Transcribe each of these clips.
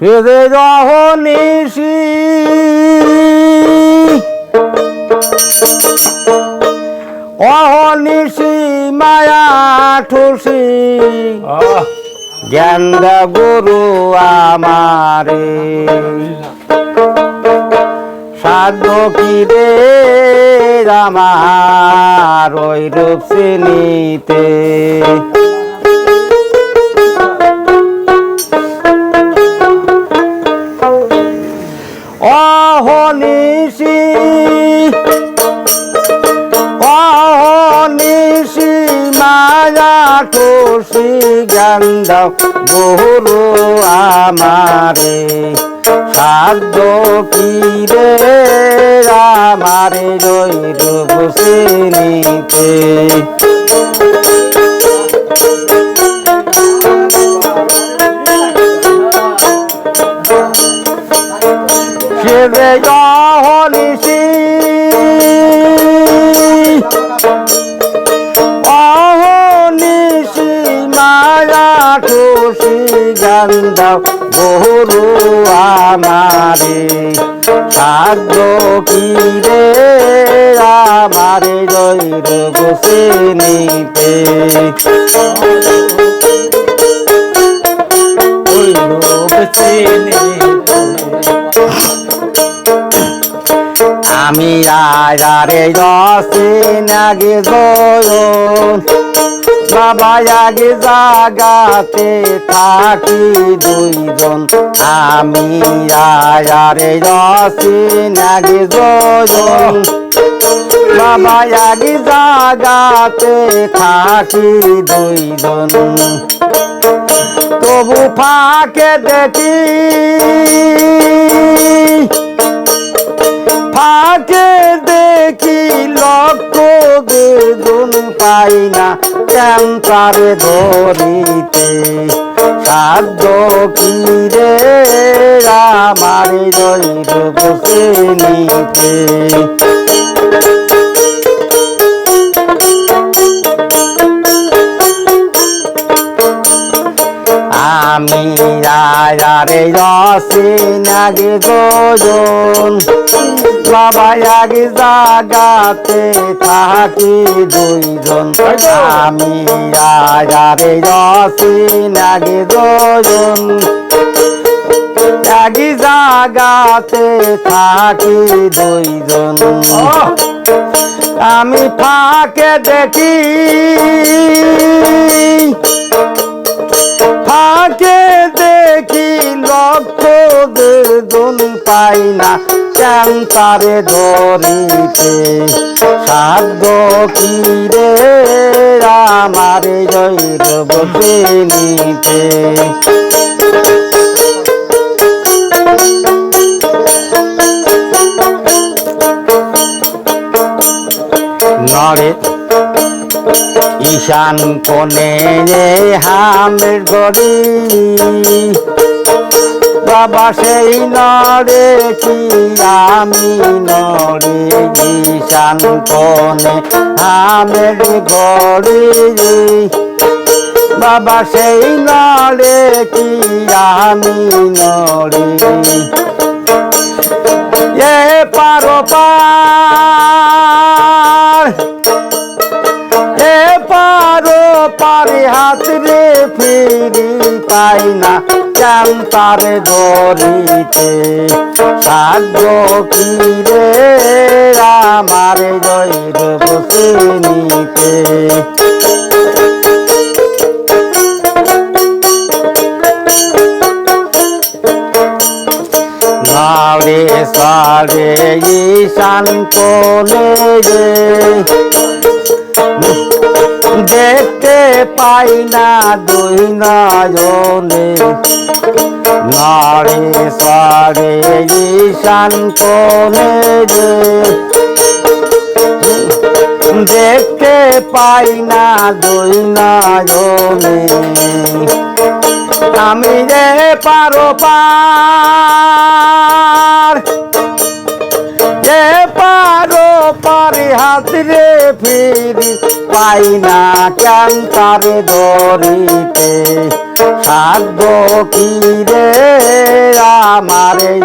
ফিরে রহনিসি অহনিসি মায়া ঠুসি। জ্ঞান গুরু আমারে। সাধ্য কি রে আমার ওই রূপ চিনিতে খুশি গন্ধ গুরু আমারে। সাধ্য কি আমারে রইল বসিনিতে শিবে অহনিসি গন্ধ গরু আমারে। সাধ্য কি রে? আমারে রইল বসে নিতে। আমি আয়ারে রসে নাগে জয়ন। বাবা আগে জাগাতে থাকি দুইজন, আমি আয়ারে রসে নাগে জয়ন। বাবা আগে জাগাতে থাকি দুইজন, তবু ফাঁকে দেখি। ফাঁকে দেখি লক্ষ্য বেদন পাই না ক্যান্সারে ধরিতে। সাধ্য কি রে? আমার রইল বসে নিতে আমি আয়ারে রসে নাগে গোজন। বাবা আগে জাগাতে থাকি দুইজন। আমি আয়ারে রসে নাগে গোজন। আগে জাগাতে থাকি দুইজন। আমি ফাঁকে দেখি ক্যান্সারে ধরিতে। সাধ্য কি রে? আমারে জৈর বসে নিতে নড়ে ঈশান রে হামের গড়ি। বাবা সেই নড়ে কি আমি নড়ে ঈশান কোণে হামের গড়ি বাবা সেই নড়ে কি আমি নড়ে। এ পারো পার এ পারো পারে হাত রে ফিরি পাই না। চান তারে ধরিতে সাধ্য কি রে আমার বসে নিতে নারে সারে ঈশান কোলে রে। দেখতে পাই না দুই নয়নে। নারে সারে, ঈশান কোলে রে দেখতে পাই না দুই নয়নে আমি রে পারো পার, যে পারো পারে, হাত রে ফিরি পাই না কেন তারে ধরিতে সাধ্য কি রে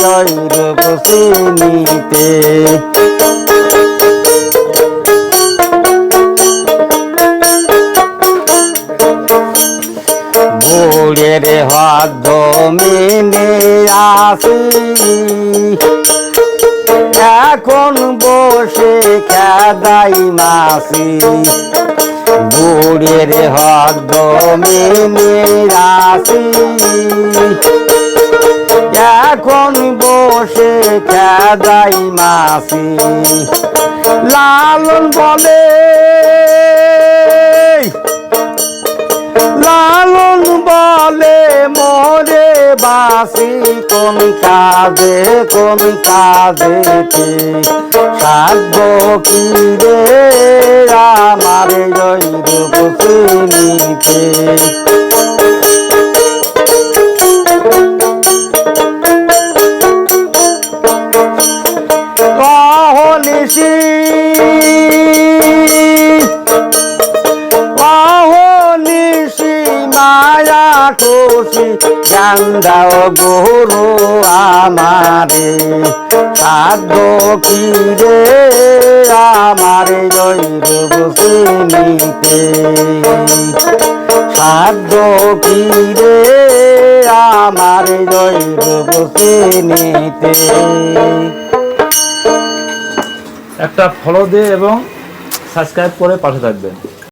জৈরূপ চিনিতে বুড়ের হদ মেনে আসি এখন বসে খেদাই মাসি। বুড়ের হদ মেনে আসি এখন বসে খেদাই মাসি। লালন বলে লালন বলে, মোরে বাসি, কোন কাজে কোন কাজে সাধ্য কি রে? আমার জৈরূপ চিনিতে অহনিশি অহনিশি গুরু আমারে। সাধ্য কি রে আমারে চিনিতে সাধ্য কি রে আমারে চিনিতে একটা ফলো দিয়ে এবং সাবস্ক্রাইব করে পাশে থাকবেন।